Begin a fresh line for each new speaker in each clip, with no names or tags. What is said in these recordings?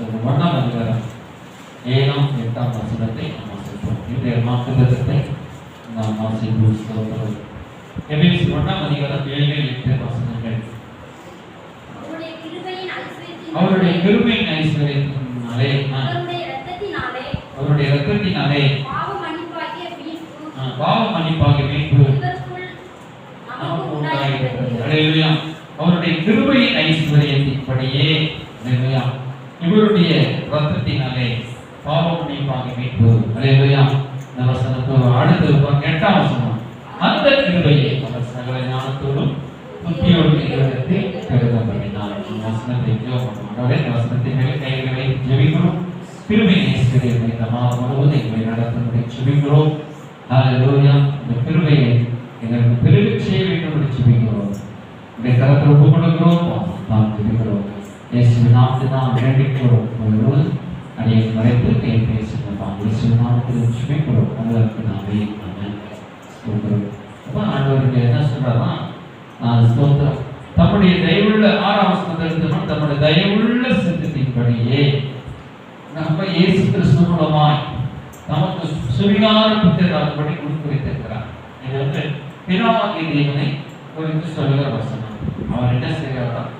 ஒன்றாம் அதிகாரம் ஏழாம் எட்டாம் வசனத்தை நாம் வாசிப்போம் இன்றைய மாற்றுத்தத்தை நாம் வாசிப்போம். ஸ்தோத்திரம். எபிசி ஒன்றாம் அதிகாரம் ஏழு எட்டு வசனங்கள்.
அவருடைய கிருபையின்
ஐஸ்வர்யத்தினாலே.
அவருடைய இரத்தத்தினாலே. பாவ மன்னிப்பாகிய மீட்பு. நமக்கு உண்டாயிருக்கிறது.
அவருடைய கிருபையின் ஐஸ்வர்யத்தின்படியே. அல்லேலூயா. இவருடைய ரத்தத்தினாலே பாவம் மன்னிப்பாகிய மீட்பு. அலையா இந்த வசனத்தோடு அடுத்து பாருங்க, எட்டாம் வசனம். அந்த கிருபையை அவர் சகல ஞானத்தோடும் புத்தியோடு எங்களிடத்தில் கருதப்படினார். இந்த வசனத்தை ஜெபம் இந்த வசனத்தை மேலே கைகளை வைத்து ஜெபிக்கிறோம். கிருபையின் ஐஸ்வர்யம் இந்த மாதம் முழுவதும் எங்களை நடத்தும்படி ஜெபிக்கிறோம். அலையா இந்த கிருபையை எங்களுக்கு பெருகச் செய்ய வேண்டும் என்று ஜெபிக்கிறோம். இந்த கரத்தில் ஒப்பு கொடுக்கிறோம் நாம் ஜெபிக்கிறோம். இயேசுவின் நாமத்தில் நாம் வேண்டிக்கிறோம் உங்களோடு அடியை மறைத்து கை பேசுகிறோம் இயேசுவின் நாமத்தில் ஜெபிக்கிறோம் உங்களுக்கு நாமே ஆமென் அப்போ ஆண்டவருக்கு என்ன சொல்றாருன்னா நான் ஸ்தோத்திரம். தம்முடைய தயவுள்ள ஆறாம் வசனத்திலிருந்து தம்முடைய தயவுள்ள சித்தத்தின்படியே நம்ம இயேசு கிறிஸ்து மூலமாய் நமக்கு சுவிகார முன்குறித்திருக்கிறார் இது வந்து பிதாவாகிய தேவனை குறித்து சொல்லுகிற வசனம். அவர் என்ன செய்கிறார்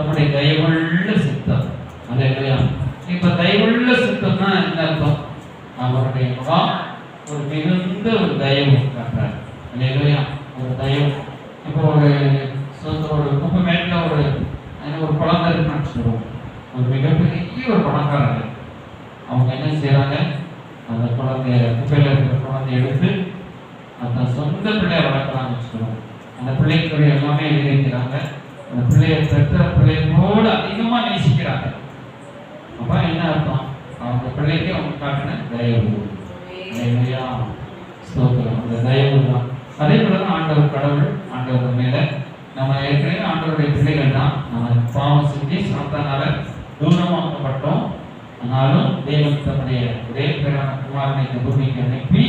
தன்னுடைய தயவுள்ள சித்தம். அது இல்லையா? இப்ப தயவுள்ள சித்தம்னா என்ன அர்த்தம்? அவருடைய முகம் ஒரு மிகுந்த ஒரு தயவு காட்டுறார். இல்லையா? ஒரு தயவு. இப்போ ஒரு சொந்த ஒரு குப்பை மேட்டில் ஒரு ஒரு குழந்தை இருக்குன்னு சொல்லுவோம் ஒரு மிகப்பெரிய ஒரு பணக்காரங்க அவங்க என்ன செய்கிறாங்க அந்த குழந்தைய குப்பையில் இருக்கிற குழந்தைய எடுத்து அந்த சொந்த பிள்ளையை வளர்க்கலாம்னு வச்சுக்கிறோம் அந்த பிள்ளைக்கு எல்லாமே எழுதிக்கிறாங்க அந்த பிள்ளைய பெற்ற பிள்ளைகளோடு அதிகமாக நேசிக்கிறாங்க. அப்போ என்ன அர்த்தம்? அவங்க பிள்ளைக்கு அவங்க காட்டின தயவு. தயவையா ஸ்தோத்திரம். அந்த தயவு தான். அதே போல தான் ஆண்டவர் கடவுள் ஆண்டவர் மேலே நம்ம ஏற்கனவே ஆண்டவருடைய பிள்ளைகள் தான். நம்ம பாவம் செஞ்சு சாத்தனால தூரமாக்கப்பட்டோம் ஆனாலும் தேவன் தன்னுடைய ஒரே பேரான குமாரனை இந்த பூமிக்கு அனுப்பி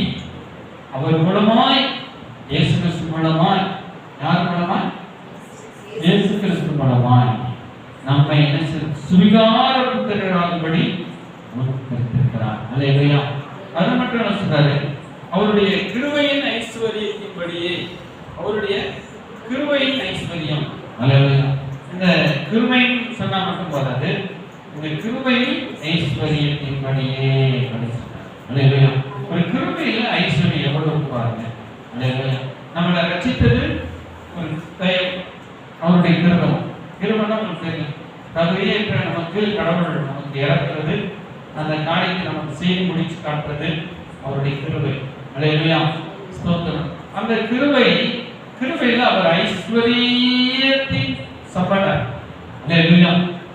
அவர் மூலமாய் இயேசு கிறிஸ்து மூலமாய் யார் மூலமாய்? இயேசு கிறிஸ்து நம்மை என்ன செய்ய- சுவிகார புத்திரராகும்படி முன்னிறுத்திருக்கிறார் அல்லேலூயா. அது மட்டும் என்ன சொல்றாரு? அவருடைய கிருவையின் ஐஸ்வர்யத்தின்படியே அவருடைய கிருவையின் ஐஸ்வர்யம். அல்லேலூயா. இந்த கிருமையின் சொன்னா மட்டும் போதாது. இந்த கிருபையின் ஐஸ்வர்யத்தின்படியே அப்படின்னு ஒரு கிருமையில ஐஸ்வர்யம் எவ்வளவு பாருங்க. அல்லேலூயா. நம்மளை ரசித்தது ஒரு அவருடைய கிருபம் கிருபம் நமக்கு தெரியும். தகுதியே இருக்கிற நமக்கு கடவுள் நமக்கு இறக்குறது அந்த காரியத்தை நமக்கு செய்து முடிச்சு காட்டுறது அவருடைய கிருபை. அல்லேலூயா ஸ்தோத்திரம். அந்த கிருபை கிருபையில அவர் ஐஸ்வரியத்தின் சம்பளர் அல்லேலூயா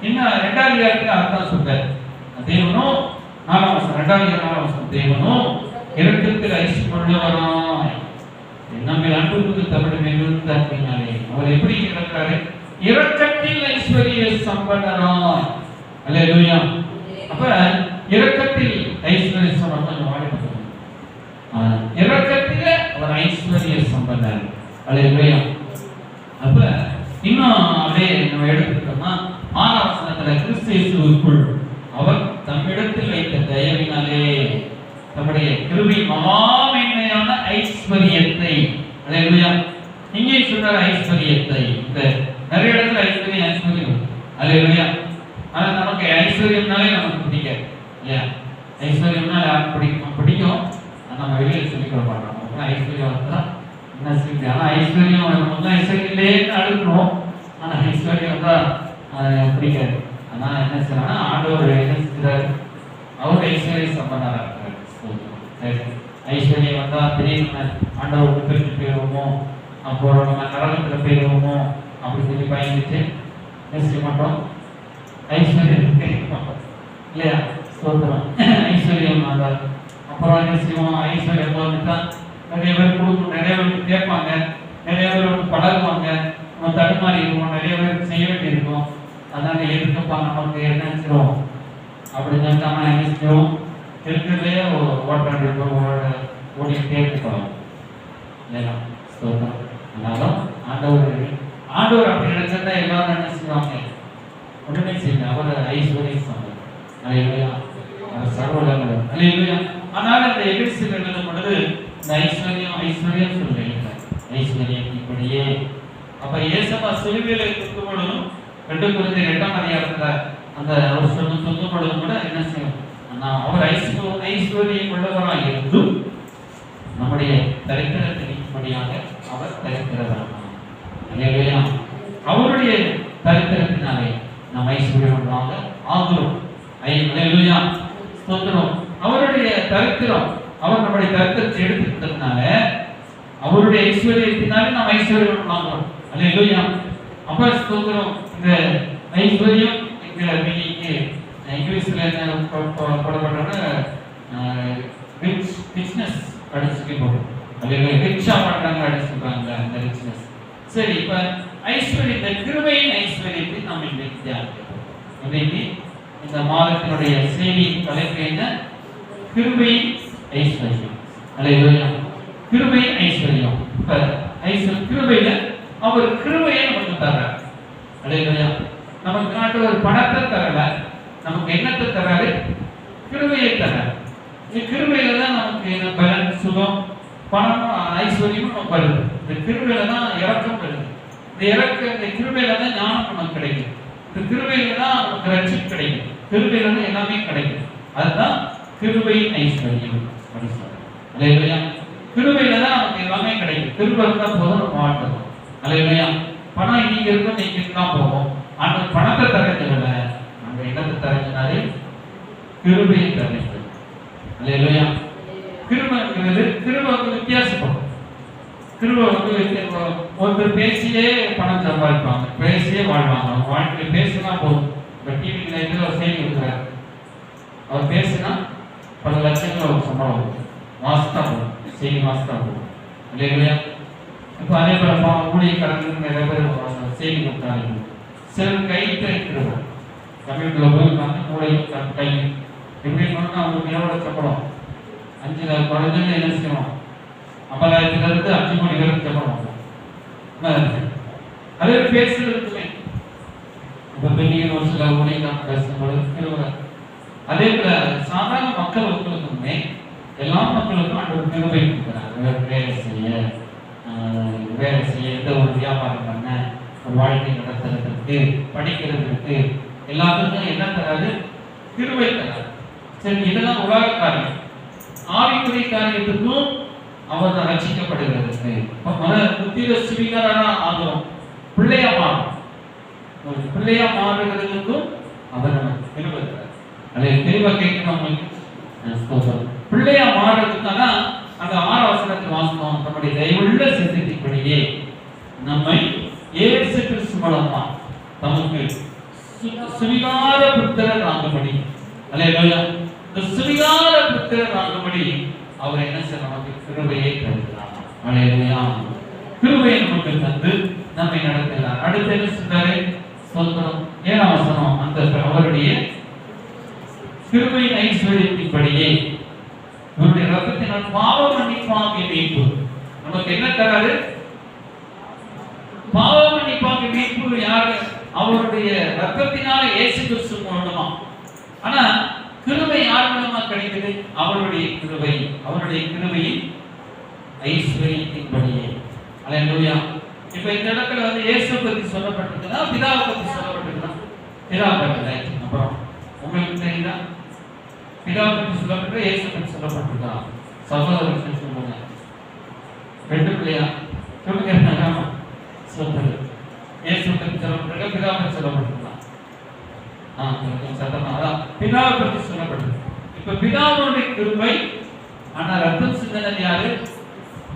இன்னும் ரெண்டாவது அதிகாரத்துல அர்த்தம் சொல்றார். தேவனும் நாலாம் வருஷம் ரெண்டாவது நாலாம் வருஷம் தேவனும் இறக்கத்தில் ஐஸ்வர்யவராய். நம்மை அன்புக்கு தமிழ் மிகுந்த அவர் எப்படி இருக்கிறாரு இரக்கத்தில் ஐஸ்வர்ய சம்பன்னராய் அல்லேலூயா. அப்ப இரக்கத்தில் ஐஸ்வர்ய சம்பந்தம் வாழப்பட்டது இரக்கத்தில் அவர் ஐஸ்வர்ய சம்பந்தர். அல்லேலூயா. அப்ப இன்னும் அப்படியே நம்ம எடுத்துக்கிட்டோம்னா ஆராசனத்துல கிறிஸ்துக்குள் அவர் தம்மிடத்தில் வைத்த தயவினாலே தம்முடைய கிருபை மகாமேன்மையான ஐஸ்வர்யத்தை அல்லேலூயா இங்கே சொல்றார் ஐஸ்வர்யத்தை இந்த நிறைய இடத்துல ஐஸ்வர்யம் ஐஸ்வர்யம் அல்லேலூயா ஆனா நமக்கு ஐஸ்வர்யம்னாலே நமக்கு பிடிக்காது இல்லையா ஐஸ்வர்யம்னா யாருக்கு பிடிக்கும் பிடிக்கும் ஆனா நம்ம வெளியே சொல்லிக்கிற மாட்டோம் அப்புறம் ஐஸ்வர்யம் வந்தா என்ன செய்யுது ஆனா ஐஸ்வர்யம் நமக்கு ஐஸ்வர்யம் இல்லையேன்னு அழுக்கணும் ஆனா ஐஸ்வர்யம் தான் ஆஹ், பிடிக்காது ஆனா என்ன செய்யறாங்கன்னா ஆண்டவர் என்ன செய்கிறார் அவர் ஐஸ்வர்ய சம்பந்தரா இருக்காரு சரி ஐஸ்வர்யம் வந்தா திடீர்னு ஆண்டவர் பிரிஞ்சு போயிடுவோமோ? அப்புறம் நம்ம நரகத்துல போயிடுவோமோ? அப்படின்னு சொல்லி பயந்துச்சு நேசிக்க மாட்டோம். ஐஸ்வர்யம் கேட்க மாட்டோம். இல்லையா? சோத்திரம் ஐஸ்வர்யம் வந்தா அப்புறம் என்ன செய்வோம்? ஐஸ்வர்யம் வந்துட்டா நிறைய பேர் கொடுக்கும் நிறைய பேர் கேட்பாங்க. நிறைய பேர் வந்து பழகுவாங்க. நம்ம தடுமாறி இருக்கும் நிறைய பேர் செய்ய வேண்டியிருக்கும் அதனால எதுக்குப்பா நமக்கு என்ன செய்வோம்? அப்படின்னு சொல்லாம என்ன செய்வோம்? இருக்கிறதுலே ஓட்டாண்டு ஓட ஓடிக்கிட்டே இருக்கணும் இல்லையா ஸ்தோத்திரம் ஆனாலும் ஆண்டவர் ஆண்டவர் அப்படி நினைச்சிருந்தா எல்லாரும் என்ன செய்வாங்க உடனே செய்யுங்க அவர் ஐஸ்வர்யம் சொன்னார். அல்லேலூயா அவர் சர்வவல்லவர் ஆனால் அந்த எபிரேசியர் எழுதும் பொழுது இந்த ஐஸ்வர்யம் ஐஸ்வர்யம் சொல்லுங்க ஐஸ்வர்யம் இப்படியே. அப்ப ஏசப்பா சிலுவையில இருக்கும் பொழுதும் ரெண்டு குழந்தை இரண்டாம் அதிகாரத்துல அந்த அவர் சொல்லும் சொல்லும் கூட என்ன செய்யும் நான் அவர் ஐஸ்வர்ய ஐஸ்வர்யம் உள்ளவராக இருந்தும் நம்முடைய தரித்திரத்தின் படியாக அவர் தரித்திரரானார் அல்லேலூயா அவருடைய தரித்திரத்தினாலே நாம் ஐஸ்வர்யவான்களாக ஆகிறோம். அல்லேலூயா. ஸ்தோத்திரம். அவருடைய தரித்திரம் அவர் நம்முடைய தரித்திரத்தை எடுத்துக்கிட்டதுனால அவருடைய ஐஸ்வர்யத்தினாலே நாம் ஐஸ்வர்யம் அல்ல லூயாம் அப்ப ஸ்தோத்திரம் இந்த ஐஸ்வர்யம் இங்க இன்னைக்கு இங்கிலீஷ்ல என்ன போ- பிஸ்னஸ் போடப்பட்டோன்னா ரிச் அதே மாதிரி அல்லேலூயா ரிச்சா பண்றாங்க சொல்றாங்க அந்த ரிச்னஸ் சரி இப்ப ஐஸ்வர்யம் இந்த கிருபையின் ஐஸ்வர்யத்தை நாம் இன்றைக்கு தியானிக்கிறோம் இன்றைக்கு இந்த மாதத்தினுடைய செய்தியின் தலைப்பு என்ன? கிருபையின் ஐஸ்வர்யம். அல்லேலூயா கிருபையின் ஐஸ்வர்யம். இப்ப ஐஸ்வர்யம் கிருபையில அவர் கிருபையை நமக்கு தர்றார். அல்லேலூயா நமக்கு நாட்டு ஒரு பணத்தை தரல. நமக்கு என்னத்தை தராரு? கிருபையை தரார். இந்த கிருபையில தான் நமக்கு என்ன பலன் சுகம் பணம் ஐஸ்வர்யமும் நமக்கு வருது இந்த கிருபையில தான் இறக்கம் வருது. இந்த இறக்க இந்த கிருபையில தான் ஞானம் நமக்கு கிடைக்கும் இந்த கிருபையில தான் நமக்கு ரட்சிப்பு கிடைக்கும் கிருபையில தான் எல்லாமே கிடைக்கும் அதுதான் கிருபையின் ஐஸ்வர்யம் அப்படின்னு சொல்றோம் அல்லேலூயா. கிருபையில தான் நமக்கு எல்லாமே கிடைக்கும் கிருபை இருந்தா போதும் நம்ம வாழ்ந்துடும் அலையிலையா பணம் இன்னைக்கு இருக்கும் இன்னைக்கு தான் போகும் அந்த பணத்தை தரத்தை அந்த இடத்தை தரஞ்சினாலே கிருபையை தரஞ்சது. அல்லேலூயா. திருமணங்கிறது திரும்ப வந்து வித்தியாசப்படும். திரும்ப வந்து ஒருத்தர் பேசியே பணம் சம்பாதிப்பாங்க. பேசியே வாழ்வாங்க. அவங்க வாழ்க்கையில் பேசினா போதும். இப்போ டிவி இதில் ஒரு செய்தி கொடுக்குறாரு. அவர் பேசினா பல லட்சங்கள் ஒரு சம்பளம் வரும். மாசத்தான் போகும் செய்தி மாசத்தா போகும் இல்லையா இப்போ அதே போல பா- ஊழியக்காரங்களுக்கு நிறைய பேர் செய்தி கொடுத்தாங்க சிலர் கை கைக்கிறவர் கம்ப்யூட்டர்ல போய் உட்காந்து மூளை க- கை எப்படி சொன்னால் அவங்களுக்கு எவ்வளோ சம்பளம்? அஞ்சு ல- குறைஞ்சது என்ன செய்வோம் ஐம்பதாயிரத்துல இருந்து அஞ்சு கோடி வரைக்கும் சம்பளம் அதே பேசுறதுக்குமே இப்ப பெரிய ஒரு சில ஊழியக்காரங்க பேசும்பொழுது திருவிழா அதே போல சாதாரண மக்கள் மக்களுக்குமே எல்லா மக்களுக்கும் ஆண்டவர் கிருபை கொடுக்குறாங்க. வேலை செய்ய வேலை செய்ய எந்த ஒரு வியாபாரம் பண்ண ஒரு வாழ்க்கை நடத்துறதுக்கு படிக்கிறதுக்கு எல்லாத்துக்கும் என்ன தராது? திருவை தராது. சரி இதெல்லாம் உலக காரணம் ஆவிக்குரிய காரியத்துக்கும் அவர் தான் ரட்சிக்கப்படுகிறது மன புத்திர சுவீகரனா ஆகும் பிள்ளையா மாறும். ஒரு பிள்ளையா மாறுகிறதுக்கும் அவர் நமக்கு அதை தெளிவா கேட்கணும் பிள்ளையா மாறுறதுக்காக அந்த ஆறாவசனத்தை வசனத்தில் வாசனம் நம்முடைய தயவுள்ள சித்தத்தின்படியே நம்மை ஏசு கிறிஸ்து மூலமா தமக்கு சு- சுவிகார புத்திரர் ஆகும்படி. அல்லையா இந்த சுவிகார புத்திரர் ஆகும்படி அவர் என்ன செய்ய நமக்கு கிருபையை தருகிறார். அல்லேலூயா கிருபையை நமக்கு தந்து நம்மை நடத்துகிறார். அடுத்து என்ன சொல்றாரு? ஸ்தோத்திரம். ஏன் அவசரம் அந்த அவருடைய கிருபையின் ஐஸ்வர்யத்தின்படியே இவருடைய ரத்தத்தினால் பாவ மன்னிப்பாகிய மீட்பு நமக்கு என்ன தராரு? பாவ மன்னிப்பாகிய மீட்பு யாரு? அவருடைய ரத்தத்தினால இயேசு கிறிஸ்து மூலமா. ஆனா கிருபை யார் மூலமா கிடைக்குது அவருடைய கிருபை. அவருடைய கிருபையின் ஐஸ்வர்யத்தின்படியே. அல்லேலூயா இப்ப இந்த இடத்துல வந்து இயேசு பத்தி சொல்லப்பட்டிருக்குதா? பிதாவை பத்தி சொல்லப்பட்டிருக்குதா? பிதா பத்தி அப்புறம் உங்களுக்கு தெரியுதா? பிதாவை பற்றி சொல்லப்பட்டு இயேசு பற்றி சொல்லப்பட்டிருக்கா? சகோதரர்கள் சொல்லுங்க. ரெண்டு பிள்ளையா? சொல்லுங்க. ஆமா. சொல்றது இயேசு பற்றி சொல்லப்பட்டிருக்க? பிதா பற்றி சொல்லப்பட்டிருக்கா ஆ கொஞ்சம் சத்தமா அதான் பிதாவை பற்றி சொல்லப்பட்டிருக்கு இப்ப பிதாவுடைய கிருபை ஆனா ரத்தம் சிந்தனது யாரு?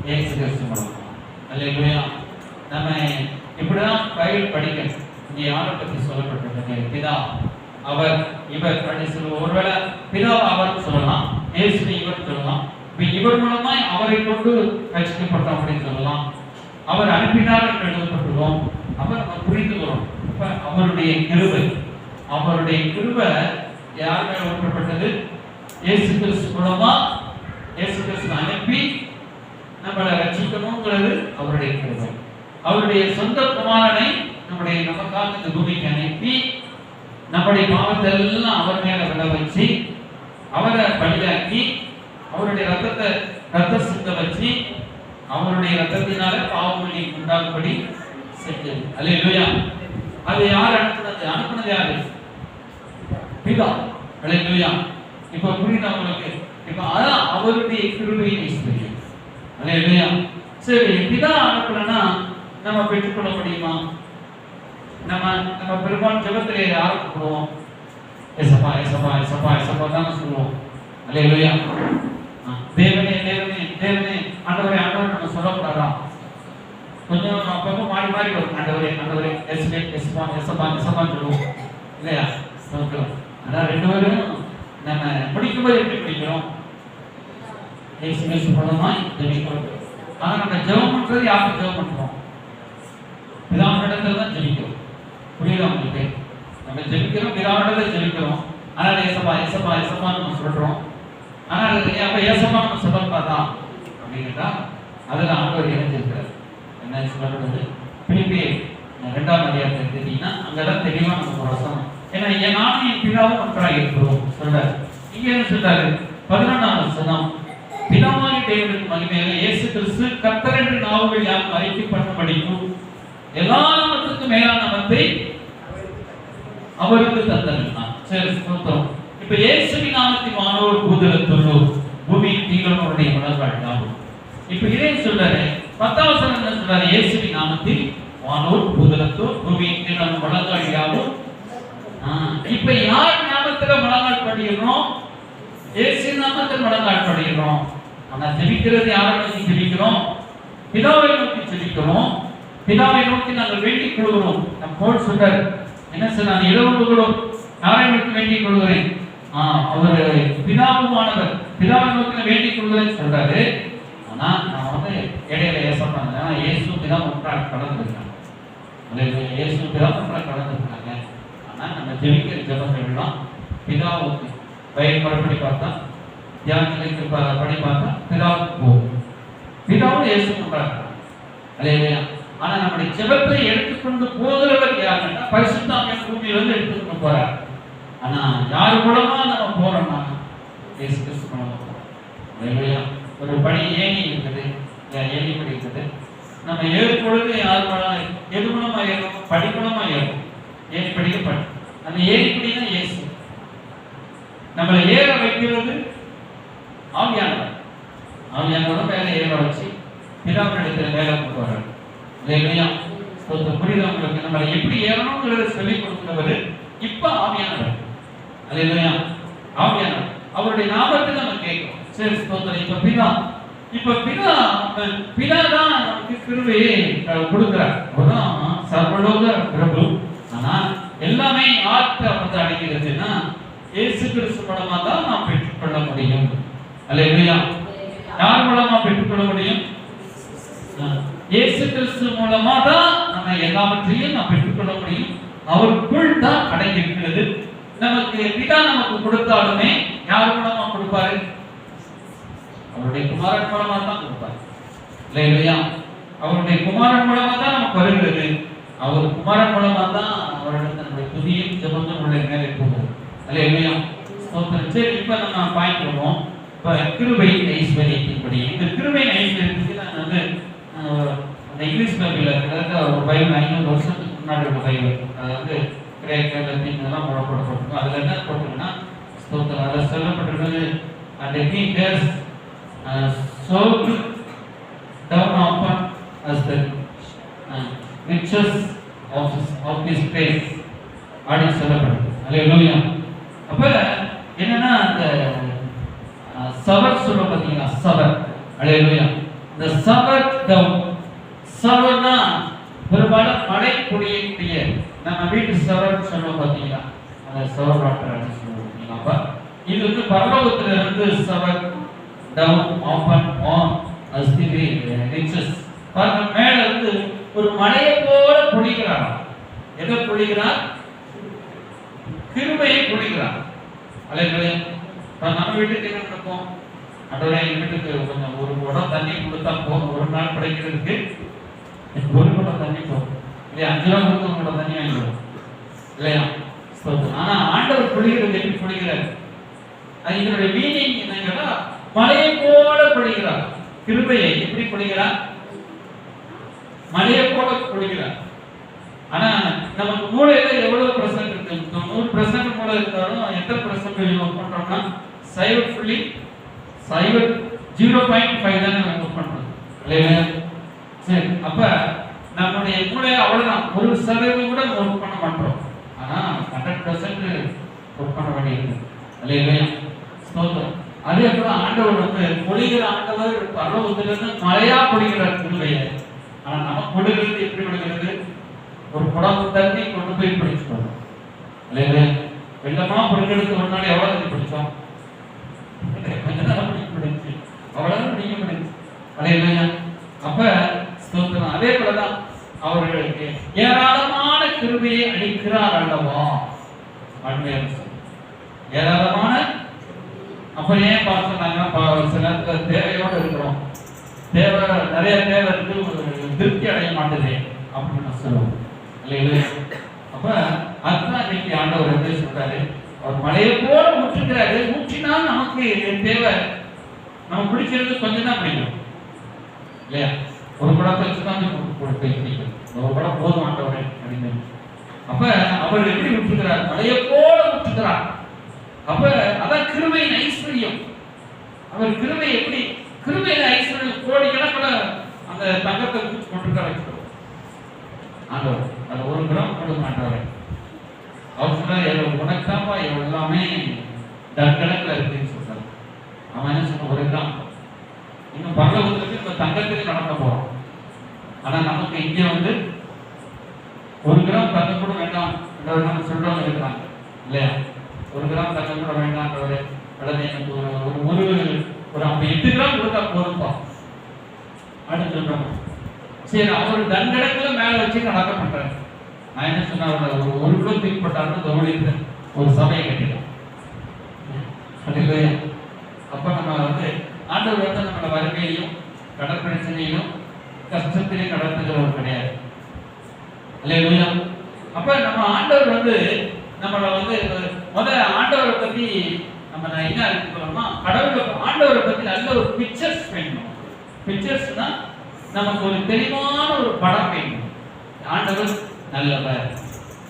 ஏசு கிறிஸ்து மூலமா. அல்லேலூயா. நம்ம இப்படிதான் பைபிள் படிக்கணும். இங்கே யாரை பற்றி சொல்லப்பட்டிருக்கு பிதா. அவர் இவர் அப்படின்னு சொல்லுவோம் ஒருவேளை பிதா அவர் சொல்லலாம் இயேசு இவர் சொல்லலாம். இப்ப இவர் மூலமாய் அவரை கொண்டு ரட்சிக்கப்பட்டோம் அப்படின்னு சொல்லலாம். அவர் அனுப்பினார் என்று எழுதப்பட்டுள்ளோம். அப்ப நம்ம புரிந்துக்கிறோம் இப்ப அவருடைய கிருபை. அவருடைய கிருபை யார் மேல் ஊற்றப்பட்டது? இயேசு கிறிஸ்து மூலமா இயேசு கிறிஸ்து அனுப்பி நம்மளை ரட்சிக்கணுங்கிறது அவருடைய கிருபை. அவருடைய சொந்த குமாரனை நம்முடைய நமக்காக இந்த பூமிக்கு அனுப்பி நம்முடைய பாவத்தை எல்லாம் அவர் மேல விட வச்சு அவரை பலியாக்கி அவருடைய ரத்தத்தை ரத்த சிந்த வச்சு அவருடைய ரத்தத்தினால பாவமொழி உண்டாகும்படி செஞ்சது. அல்லேலூயா. அது யார் அனுப்புனது? அனுப்புனது யாரு? பிதா அல்லேலூயா இப்ப புரியுதா உங்களுக்கு? இப்ப அதான் அவருடைய கிருபையின் ஐஸ்வர்யம் அல்லேலூயா சரி பிதா அனுப்பலன்னா நம்ம பெற்றுக்கொள்ள முடியுமா? நம்ம நம்ம பெரும்பாலும் ஜெபத்திலே யாரை எசப்பா எசப்பா எசப்பா எசப்பா தான் சொல்லுவோம். அல்லேலூயா தேவனே தேவனே தேவனே ஆண்டவரே ஆண்டவரே நம்ம சொல்லக்கூடாதா? கொஞ்சம் அப்பப்போ மாறி மாறி வரும். ஆண்டவரே ஆண்டவரே எஸ்பே எஸ்பா எசப்பா எசப்பா சொல்லுவோம். இல்லையா? சொல்லுவோம் அதான் ரெண்டு பேரும் நம்ம படிக்கும்போது எப்படி படிக்கிறோம் ஏசு மேசு பதமாய் ஆனா நம்ம ஜெபம் பண்றது யாருக்கு ஜெபம் பண்றோம்? பிதாவினிடத்துல தான் ஜெபிக்கிறோம். புரியுதா உங்களுக்கு? நம்ம ஜெபிக்கிறோம் பிதாவினிடத்துல ஜெபிக்கிறோம். ஆனால் ஏசப்பா ஏசப்பா ஏசப்பா நம்ம சொல்றோம். ஆனால் அப்ப ஏசப்பா நம்ம சொல்லக்கூடாதா தான் அப்படின்னா அதில் ஆண்டவர் இணைஞ்சிருக்கிறார். என்ன சொல்லப்படுது பிலிப்பி ரெண்டாம் அதிகாரத்தை எடுத்துட்டீங்கன்னா அங்கதான் தெளிவாக நமக்கு ஒரு வசனம் ஏன்னா என் நானும் என் பிதாவும் ஒன்றாக இருக்கிறோம் சொல்றாரு. இங்க என்ன சொல்றாரு? பதினொன்றாம் வசனம். பிதாவாகி தேவனுக்கு மகிமையாக இயேசு கிறிஸ்து கர்த்தர் என்று நாவுகள் யாரும் அறிக்கை பண்ண படிக்கும் எல்லா நாமத்துக்கும் மேலான நாமத்தை அவருக்கு தந்தருனார் சரி ஸ்தோத்திரம். இப்ப இயேசுவின் நாமத்தின் மாணவர் பூதலத்துள்ளோர் பூமியின் தீவிரனுடைய மலர்கள் ஆகும் இப்ப இதே சொல்றாரு. பத்தாவது வசனம் என்ன சொல்றாரு? இயேசுவின் நாமத்தில் வானோர் பூதலத்தோர் பூமியின் தீவிரம் மலர்கள் இப்ப யார் நாமத்துல முழங்கால் படிக்கிறோம் இயேசு நாமத்தில் முழங்கால் படிக்கிறோம் ஆனா ஜெபிக்கிறது யாரை நோக்கி ஜெபிக்கிறோம்? பிதாவை நோக்கி ஜெபிக்கிறோம். பிதாவை நோக்கி நாங்கள் வேண்டிக் கொள்கிறோம். நம் போல் சொல்றாரு என்ன சார் நான் இரவுகளோம் யாரை நோக்கி வேண்டிக் கொள்கிறேன்? அவர் பிதாவுமானவர். பிதாவை நோக்கி நான் வேண்டிக் கொள்கிறேன் சொல்றாரு. ஆனா நான் வந்து இடையில ஏசப்பாங்க ஏன்னா இயேசு பிதா ஒன்றாக கலந்துருக்காங்க அல்லேலூயா. இயேசு பிதா ஒன்றாக கலந்துருக்காங்க ஆனா நம்ம ஜெபிக்கிற ஜெபங்கள்லாம் பிதாவுக்கு பயன்படப்படி பார்த்தா தியானங்களுக்கு ப- படி பார்த்தா பிதாவுக்கு போகும். பிதாவும் இயேசு ஒன்றாக அல்லேலூயா. ஆனா நம்முடைய ஜெபத்தை எடுத்துக்கொண்டு போகிறவர் யாருன்னா பரிசுத்தாமிய பூமியில இருந்து எடுத்துக்கொண்டு போறார். ஆனா யார் மூலமா நம்ம போறோம்னா ஏசு கிறிஸ்து மூலமா போறோம். ஒரு படி ஏணி இருக்குது ஏணி படி இருக்குது. நம்ம ஏறு பொழுது யார் மூலமா எது மூலமா ஏறும்? படி மூலமா ஏறும். ஏணி படி அந்த ஏணி இயேசு. நம்மளை ஏற வைக்கிறது ஆவியானவர். ஆவியானவர் மேலே ஏற வச்சு பிதாவினிடத்துல மேல கொண்டு வர்றார் இல்லையா கொஞ்சம் புரியுது உங்களுக்கு? நம்மளை எப்படி ஏறணுங்கிறத சொல்லி கொடுக்கிறவர் இப்ப ஆவியானவர். அல்லையா ஆவியானவர். அவருடைய நாமத்தை நம்ம கேட்கிறோம். சரி ஸ்தோத்திரம். இப்ப பிதா இப்ப பிதா பிதா தான் நமக்கு கிருவையை அஹ், கொடுக்கிறார். அவர்தான் சர்வலோக பிரபு. ஆனால் எல்லாமே யார்கிட்ட வந்து அடைகிறதுன்னா இயேசு கிறிஸ்து மூலமா தான் நாம் பெற்றுக்கொள்ள முடியும். அல்லையா யார் மூலமா பெற்றுக்கொள்ள முடியும்? இயேசு கிறிஸ்து மூலமா தான் நம்ம எல்லாவற்றையும் நாம் பெற்றுக்கொள்ள முடியும். அவருக்குள் தான் அடங்கியிருக்கிறது. நமக்கு பிதா நமக்கு கொடுத்தாலுமே யார் மூலமா கொடுப்பாரு? அவருடைய குமாரன் மூலமா தான் கொடுப்பாரு. இல்லையா அவருடைய குமாரன் மூலமா தான் நமக்கு வருகிறது. அவர் குமாரன் மூலமா தான் துதியும் ஜெபமும் உள்ள மேலே போகும். அல்லையா ஸ்தோத்திரம். சரி இப்ப நம்ம பாயிண்ட் வருவோம் இப்ப கிருபை ஐஸ்வர்யத்தின்படி. இந்த கிருபை ஐஸ்வர்யத்துக்கு நான் வந்து அந்த இங்கிலீஷ் பைபிள் கிட்டத்தட்ட ஒரு பைபிள் ஐநூறு வருஷத்துக்கு முன்னாடி ஒரு பைபிள். அதாவது கிரேக்க லத்தீன் இதெல்லாம் போடப்பட்டிருக்கும் அதுல என்ன போட்டிருக்குன்னா ஸ்தோத்திரம். அதில் சொல்லப்பட்டிருக்கிறது அந்த he has down soaked as the us the uh, riches of of his grace அப்படின்னு சொல்லப்படுது. அல்லேலூயா அப்ப என்னன்னா அந்த சவர் சொல்ல பார்த்தீங்களா சவர். அல்லேலூயா இந்த சவர் டவுன் சவர்னா பெரும்பாலும் மழை பொழியக்கூடிய நம்ம வீட்டு சவர் சொல்லுவோம் பார்த்தீங்களா அந்த சவர் வாட்டர் அப்படின்னு சொல்லுவோம் பார்த்தீங்களா? அப்ப இது வந்து பரலோகத்துல இருந்து shower down open on us the riches பாருங்க மேல இருந்து ஒரு மலையை போல பொழிகிறாராம் எதை பொழிகிறார் கிருபையை பொழிகிறார் அலைகளே நம்ம வீட்டுக்கு என்ன நடக்கும்? அன்றே எங்க வீட்டுக்கு கொஞ்சம் ஒரு குடம் தண்ணி கொடுத்தா போதும். ஒரு நாள் படைக்கிறதுக்கு ஒரு குடம் தண்ணி போதும். இல்லையா? அஞ்சு ரூபா கொடுத்து உங்களோட குடம் தண்ணி வாங்கிடுவோம் இல்லையா? ஆனா ஆண்டவர் பொழிகிறது எப்படி பொழிகிறார் அது இதனுடைய மீனிங் என்னங்கன்னா மலையை போல பொழிகிறார் கிருபையை எப்படி பொழிகிறார் மலையை போல பொழிகிறார் ஆனா நமக்கு மூளையில எவ்வளவு பிரசன்ட் இருக்கு நூறு பிரசன்ட் இருந்தாலும் எந்த பிரசன்ட் ஒர்க் பண்றோம்னா சைவர் ஃபுல்லி சைவர் ஜீரோ பாயிண்ட் ஃபைவ் தானே யூஸ் பண்றோம் இல்லையா? சரி அப்ப நம்முடைய மூளை அவ்வளவுதான். ஒரு சதவீதம் கூட ஒர்க் பண்ண மாட்டோம். ஆனா ஹண்ட்ரட் பர்சன்ட் ஒர்க் பண்ண வேண்டியது இல்லையா? ஸ்தோத்திரம். அதே போல ஆண்டவர் வந்து பொழிகிற ஆண்டவர் பரலோகத்திலிருந்து மழையா பொழிகிறார் கிருபையை ஆனா நம்ம பொழுகிறது எப்படி கொடுக்கிறது ஒரு குடம் தண்ணி கொண்டு போய் பிடிச்சிட்டு இல்லையா வெள்ளமா பொருட்களுக்கு ஒரு நாள் எவ்வளவு தண்ணி பிடிச்சோம்? கொஞ்ச நேரம் பிடிக்க முடிஞ்சு அவ்வளவு பிடிக்க முடிஞ்சு இல்லையா அப்ப ஸ்தோத்திரம். அதே போலதான் அவர்களுக்கு ஏராளமான கிருபையை அளிக்கிறார் அல்லவா? அருமையான சொல். ஏராளமான? அப்ப ஏன் பார்த்து சொன்னாங்க? ப- சில நேரத்துல தேவையோட இருக்கிறோம். தேவை நிறைய தேவை இருக்கு. ஒரு திருப்தி அடைய மாட்டேது அப்படின்னு நான் சொல்லுவோம் இல்லைங்களா? அப்ப அதுதான் ஆண்டவர் வந்து சொல்றாரு. அவர் மலையை போல ஊற்றுகிறாரு ஊற்றினால் நமக்கு தேவை. நம்ம பிடிக்கிறது கொஞ்சம் தான் பிடிக்கும் இல்லையா? ஒரு படம் வச்சு தான் பிடிக்கும் ஒரு குடம் போதும் ஆண்டவர் அப்படின்னு. அப்ப அவர் எப்படி ஊற்றுகிறார் மலையை போல ஊற்றுகிறார் அப்ப அதான் கிருமையின் ஐஸ்வர்யம். அவர் கிருமை எப்படி? கிருமையில ஐஸ்வர்யம். கோடி கணக்கில் அந்த தங்கத்தை கொண்டு கலைக்கிறோம் ஆண்டவர் அது ஒரு கிராம் கொடுக்க மாட்டவர் அவர் சொல்றாரு உனக்காப்பா எல்லாமே டன் இருக்குன்னு சொல்றாரு. அவன் என்ன சொன்ன ஒரு தான் இன்னும் பரலோகத்துக்கு இப்போ தங்கத்துக்கு நடக்க போறோம் ஆனா நமக்கு இங்க வந்து ஒரு கிராம் தங்கம் கூட வேண்டாம் நம்ம சொல்றவங்க இருக்கிறாங்க. இல்லையா? ஒரு கிராம் தங்கம் கூட வேண்டாம்ன்றவரு அல்லது எனக்கு ஒரு ஒரு ஒரு ஒரு ஐம்பது எட்டு கிராம் கொடுத்தா போதும்பா அப்படின்னு சொல்றாங்க சரி அவர் தண்டனத்துல மேல வச்சு நடக்க பண்றாரு. நான் என்ன சொன்ன ஒரு ஒரு கிலோ தூக்கி போட்டாலும் தோழிட்டு ஒரு சபையை கட்டிடும் அல்லேலூயா. அப்ப நம்ம வந்து ஆண்டவர் வந்து நம்மளோட வறுமையிலும் கடன் பிரச்சனையிலும் கஷ்டத்திலையும் கடத்துகிறவர் கிடையாது. இல்லையா அப்ப நம்ம ஆண்டவர் வந்து நம்மளை வந்து முதல்ல ஆண்டவரை பத்தி நம்ம நான் என்ன அறிவிக்கிறோம்னா கடவுளை ஆண்டவரை பத்தி நல்ல ஒரு பிக்சர்ஸ் வேணும். பிக்சர்ஸ்னா நமக்கு ஒரு தெளிவான ஒரு படம் வேணும். ஆண்டவர் நல்லவர்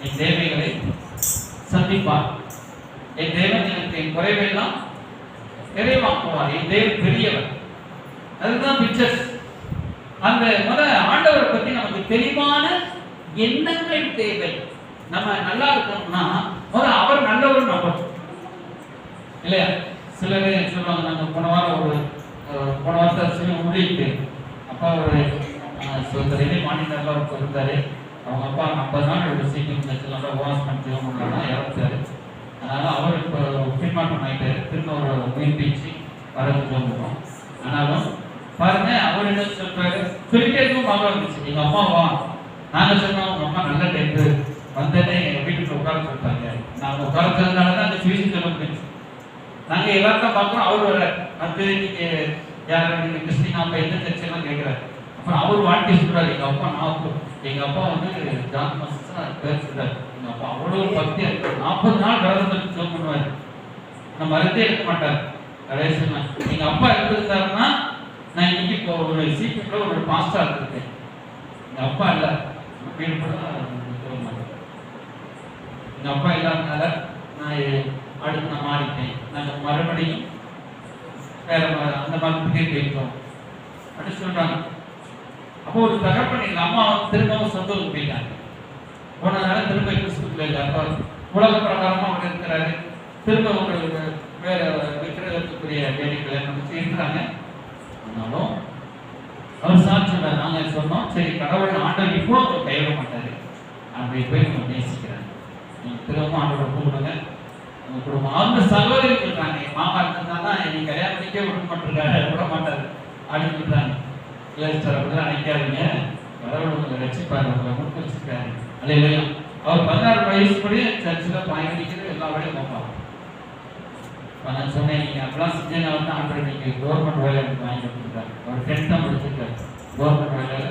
என் தேவைகளை சந்திப்பார். என் தேவன் எனக்கு என் குறைவெல்லாம் நிறைவாக்குவார். என் தேவன் பெரியவர். அதுதான் பிக்சர்ஸ் அந்த முத ஆண்டவரை பற்றி நமக்கு தெளிவான எண்ணங்கள் தேவை. நம்ம நல்லா இருக்கணும்னா முத அவர் நல்லவர் நம்பர் இல்லையா? சிலர் சொல்லுவாங்க நாங்கள் போன வாரம் ஒரு போன வாரத்தை சொல்லி முடிட்டு அப்பா ஒரு ரெடி மாநில ஒருத்தர் இருந்தாரு அவங்க அப்பா ஐம்பது நாள் ஒரு சீக்கிரம் வச்சுலாம் வாஷ் பண்ணி பண்ணலாம் இறந்துட்டாரு அதனால அவர் இப்போ பின்மாற்றம் பண்ணிட்டாரு. திரும்ப ஒரு உயிர்ப்பிச்சு வரது சொல்லுவோம் ஆனாலும் பாருங்க அவர் என்ன சொல்றாரு? சொல்லிட்டே இருக்கும் மகள் இருந்துச்சு. எங்க அம்மா வா. நாங்க சொன்னோம் உங்க அம்மா நல்ல டைப்பு வந்தனே எங்க வீட்டுக்கு உட்கார சொல்லிட்டாங்க. நாங்க உட்காரத்துனால தான் அந்த ஃபீஸ் சொல்ல முடிஞ்சு. நாங்க எல்லாத்தையும் பார்க்குறோம் அவர் வர அது நீங்க யார்? நீங்க கிறிஸ்டின் அப்பா என்ன சர்ச்சை எல்லாம் கேட்கிறாரு அப்புறம் அவர் வாழ்க்கை சொல்றாரு. எங்க அப்பா நான் எங்க அப்பா வந்து ஜான் மாஸ்டர் பேர் சொல்றாரு. எங்க அப்பா அவ்வளவு பக்தி. நாற்பது நாள் விரதம் ஜோம் பண்ணுவாரு நான் மருந்தே எடுக்க மாட்டார். கடைசியில் எங்கள் எங்க அப்பா இருந்திருந்தாருன்னா நான் இன்னைக்கு இப்போ ஒரு சீக்கிரம் ஒரு பாஸ்டா இருந்திருக்கேன் எங்கள் அப்பா இல்லை. வீடு கூட மாட்டேன். எங்கள் அப்பா இல்லாதனால நான் அடுத்து நான் மாறிட்டேன். நாங்கள் மறுபடியும் வேற அந்த அந்த மதத்துக்கே போயிட்டோம். அப்படின்னு சொல்கிறாங்க அப்போ ஒரு தகப்பன் எங்கள் அம்மா வந்து திரும்பவும் சந்தோஷம் போயிட்டாங்க போனதுனால திரும்ப கிறிஸ்துக்குள்ள இல்லை அப்போ உலக பிரகாரமாக அவர் இருக்கிறாரு. திரும்ப உங்களுக்கு வேற விக்கிரகத்துக்குரிய வேலைகளை நமக்கு இருக்கிறாங்க ஆனாலும் அவர் சாட்சியில் நாங்கள் சொன்னோம் சரி கடவுள் ஆண்டவர் இப்போ அவர் கைவிட மாட்டாரு அப்படி போய் நம்ம நேசிக்கிறாங்க நீங்கள் திரும்ப ஆண்டோட கூப்பிடுங்க உங்க குடும்பம் அவங்க சகோதரி சொல்றாங்க மாமா மாமா இருந்தா நீ கல்யாணம் பண்ணிக்க விட மாட்டிருக்காரு விட மாட்டாரு. அப்படின்னு சொல்றாங்க. இல்லை சார் அப்படிலாம் நினைக்காதீங்க கடவுள் உங்களை உங்களை முட்டு வச்சிருக்காரு இல்லையா அவர் பதினாறு வயசு சர்ச்சில் பயணிக்கிறது எல்லா வேலையும் பார்ப்பாங்க இப்ப நான் சொன்னேன் நீங்க அப்படிலாம் நீங்க கவர்மெண்ட் வேலை எனக்கு வாங்கி கொடுத்துருக்காரு. அவர் டென்த் தான் முடிச்சிருக்காரு. கவர்மெண்ட் வேலையில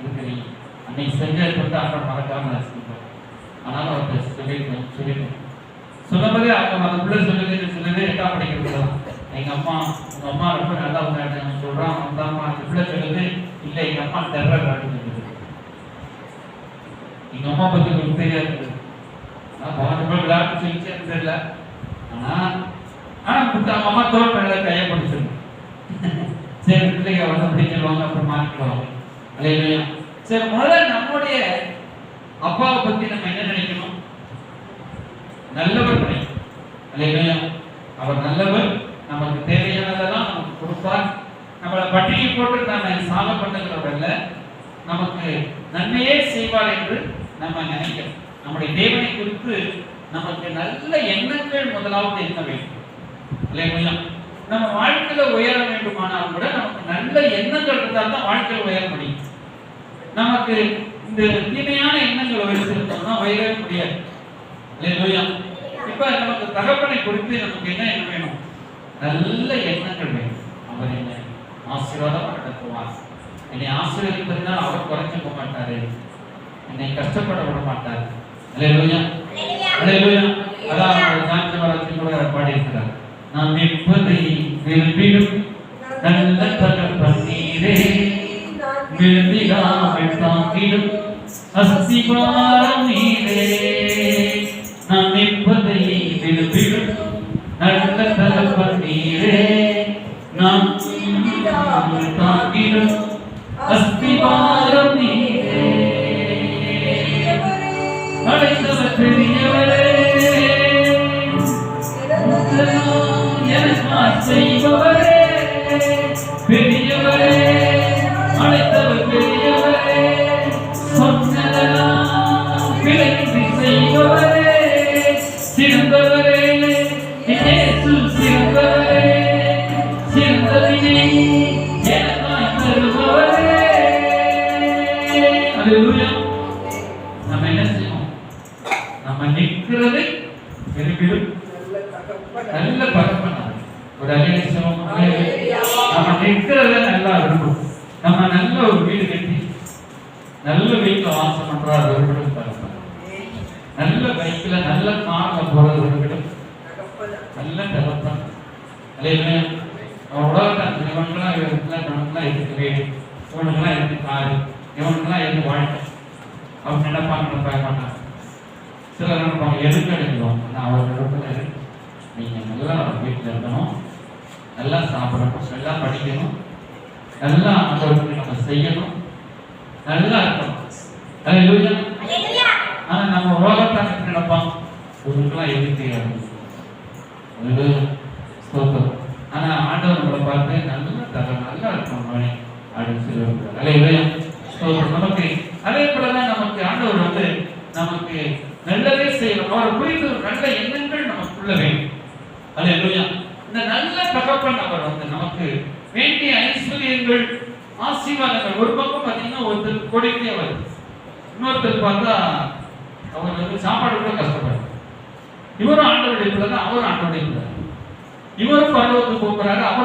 இருக்கிறீங்க அன்னைக்கு செஞ்சதை கொண்டு ஆண்டவர் ரசிக்கிறார் ஆனாலும் அவர்கிட்ட சொல்லியிருக்கேன் சொல்லியிருக்கேன். சொல்லும்போதே அவங்க அந்த பிள்ளை சொல்லுது சொல்லுது எட்டாம் படிக்கிறது தான் எங்க அம்மா உங்க அம்மா ரொம்ப நல்லா விளையாடுறாங்க. சொல்றான் அந்த அம்மா அந்த பிள்ளை சொல்லுது இல்ல எங்க அம்மா டெரர் சொல்லுது எங்க அம்மா பத்தி உங்களுக்கு தெரியாது. நான் போன போய் விளையாட்டு சொல்லிச்சு எனக்கு தெரியல. ஆனா ஆனா புத்த அவங்க அம்மா தோல் மேல கையை பிடிச்சிருக்கும் சரி பிள்ளைங்க வந்து அப்படி சொல்லுவாங்க அப்புறம் மாற்றிக்குவாங்க இல்லையா சரி முதல்ல நம்முடைய அப்பாவை பத்தி நம்ம என்ன நினைக்கணும்? நல்லவர் நினைக்கணும் இல்லையா அவர் நல்லவர் நமக்கு தேவையானதெல்லாம் நமக்கு கொடுப்பார். நம்மளை பட்டினி போட்டு நம்ம சாக பண்ணுகிறவர்கள் நமக்கு நன்மையே செய்வார் என்று நம்ம நினைக்கிறோம். நம்முடைய தேவனை குறித்து நமக்கு நல்ல எண்ணங்கள் முதலாவது இருக்க வேண்டும். இல்லைங்களா நம்ம வாழ்க்கையில உயர வேண்டுமானால் கூட நமக்கு நல்ல எண்ணங்கள் இருந்தால் தான் வாழ்க்கையில் உயர முடியும். நமக்கு இந்த தீமையான எண்ணங்கள் வைத்திருந்தோம்னா உயரவே முடியாது. இல்லைங்களா இப்ப நமக்கு தகப்பனை குறித்து நமக்கு என்ன எண்ணம் வேணும்? நல்ல எண்ணங்கள் வேணும். அவர் என்ன ஆசீர்வாதமா நடத்துவார். என்னை ஆசீர்வதிப்பதனால் அவர் குறைஞ்சு போக மாட்டாரு. என்னை கஷ்டப்பட விட மாட்டார். இல்லையா அல்லேலூயா அதான் சாந்தி கூட நாம் நிற்பதை விரும்பிடும் நல்ல தகப்பன் நீரே விரும்பிடாமல் தாங்கிடும் அஸ்திவாரம் நீரே. நாம் விரும்பிடும் நல்ல தகப்பன் நீரே நாம் தாங்கிடும் அஸ்திவாரம் நீரே நம்ம என்ன செய்யணும் நம்ம நிற்கிறது விரும்பிடும் நல்ல பரப்பன ஒரு அலேசம் நம்ம நிற்கிறத நல்லா விரும்பும் நம்ம நல்ல ஒரு வீடு கட்டி நல்ல வீட்டில் வாசம் பண்றாரு விரும்பிடும் பரப்பன நல்ல பைக்ல நல்ல கார்ல போறது விரும்பிடும் நல்ல தகப்பன் அல்லையா உலகத்தான் இவனுக்கெல்லாம் இவனுக்குலாம் இவனுக்குலாம் இருக்கு வீடு இவனுக்கெல்லாம் இருக்கு காரு இவனுக்கெல்லாம் இருக்கு வாழ்க்கை அவங்க நினைப்பாங்க மாட்டாங்க சிலர் நினைப்பாங்க எதுக்கு எடுக்கிறோம் நான் அவர் நினைப்பது நீங்க நல்லா வீட்டில் இருக்கணும். நல்லா சாப்பிடணும் நல்லா படிக்கணும். நல்லா ஆண்டவருக்கு நம்ம செய்யணும். நல்லா இருக்கணும். அது இல்லையா ஆனா நம்ம உலகத்தான் நினைப்பான்? இவங்களுக்குலாம் எதுக்கு அது ஸ்தோத்திரம். ஆனா ஆண்டவர் நம்மளை பார்த்து நல்ல தர நல்லா இருக்கும் மகனே அப்படின்னு அல்லையா ஸ்தோத்திரம் நமக்கு அதே போலதான் நமக்கு ஆண்டவர் வந்து நமக்கு நல்லதே செய்யணும் அவர் குறித்து ஒரு நல்ல எண்ணங்கள் நமக்குள்ள வேண்டும். அல்லையா இந்த நல்ல தகப்பன் அவர் வந்து நமக்கு வேண்டிய ஐஸ்வர்யங்கள் ஆசீர்வாதங்கள். ஒரு பக்கம் பார்த்தீங்கன்னா ஒருத்தர் கொடுத்தே வருது. இன்னொருத்தர் பார்த்தா அவர் வந்து சாப்பாடு கூட கஷ்டப்படுறாரு. இவரும் ஆண்டவருடைய பிள்ளை அவரும் ஆண்டவருடைய பிள்ளை இவரும் பரலோகத்துக்கு போகிறாரு அவர்